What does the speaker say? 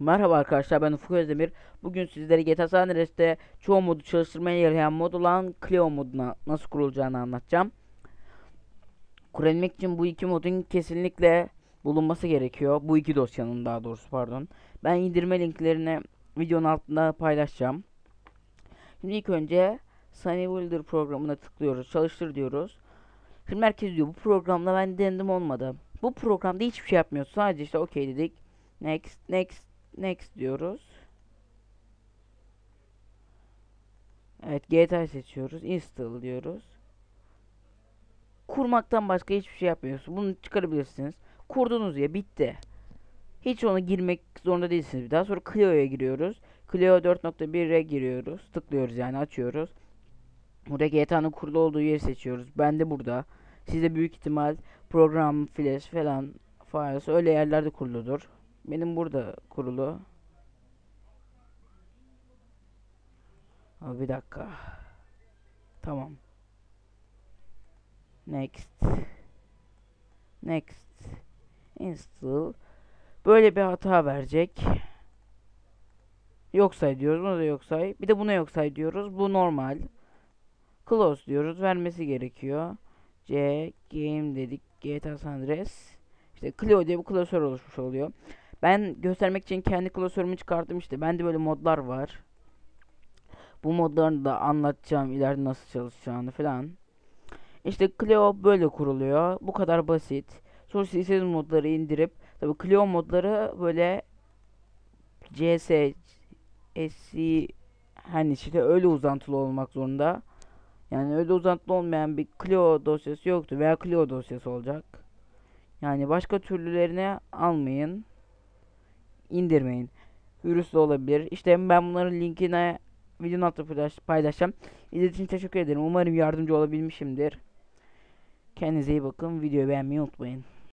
Merhaba arkadaşlar ben Ufuk Özdemir. Bugün sizlere GTA San Andreas'te çoğu modu çalıştırmaya yarayan mod olan Clio moduna nasıl kurulacağını anlatacağım. Kurabilmek için bu iki modun kesinlikle bulunması gerekiyor. Bu iki dosyanın daha doğrusu pardon. Ben indirme linklerini videonun altında paylaşacağım. Şimdi ilk önce Sunny Builder programına tıklıyoruz. Çalıştır diyoruz. Şimdi herkes diyor bu programda ben denedim olmadı. Bu programda hiçbir şey yapmıyoruz. Sadece işte okey dedik. Next, next, next diyoruz. Evet GTA seçiyoruz. Install diyoruz. Kurmaktan başka hiçbir şey yapmıyorsunuz. Bunu çıkarabilirsiniz. Kurdunuz ya bitti. Hiç ona girmek zorunda değilsiniz. Daha sonra Clio'ya giriyoruz. Clio 4.1'e giriyoruz. Tıklıyoruz yani açıyoruz. Burada GTA'nın kurulu olduğu yeri seçiyoruz. Ben de burada. Sizde büyük ihtimal program, flash falan files öyle yerlerde kuruludur. Benim burada kurulu. Bir dakika. Tamam. Next. Next. Install. Böyle bir hata verecek. Yok say diyoruz. Bunu da yok say. Bir de buna yok say diyoruz. Bu normal. Close diyoruz. Vermesi gerekiyor. C game dedik. GTA San Andreas. İşte Clio diye bir klasör oluşmuş oluyor. Ben göstermek için kendi klasörümü çıkarttım işte. Bende böyle modlar var. Bu modlarını da anlatacağım ileride nasıl çalışacağını falan. İşte Clio böyle kuruluyor. Bu kadar basit. Sonra istediğiniz modları indirip tabi Clio modları böyle CS, SC hani işte öyle uzantılı olmak zorunda. Yani öyle uzantılı olmayan bir Clio dosyası yoktu veya Clio dosyası olacak. Yani başka türlülerini almayın. İndirmeyin. Virüs olabilir. İşte ben bunların linkine videonun altına paylaş- paylaşacağım. İzlediğiniz için teşekkür ederim. Umarım yardımcı olabilmişimdir. Kendinize iyi bakın. Videoyu beğenmeyi unutmayın.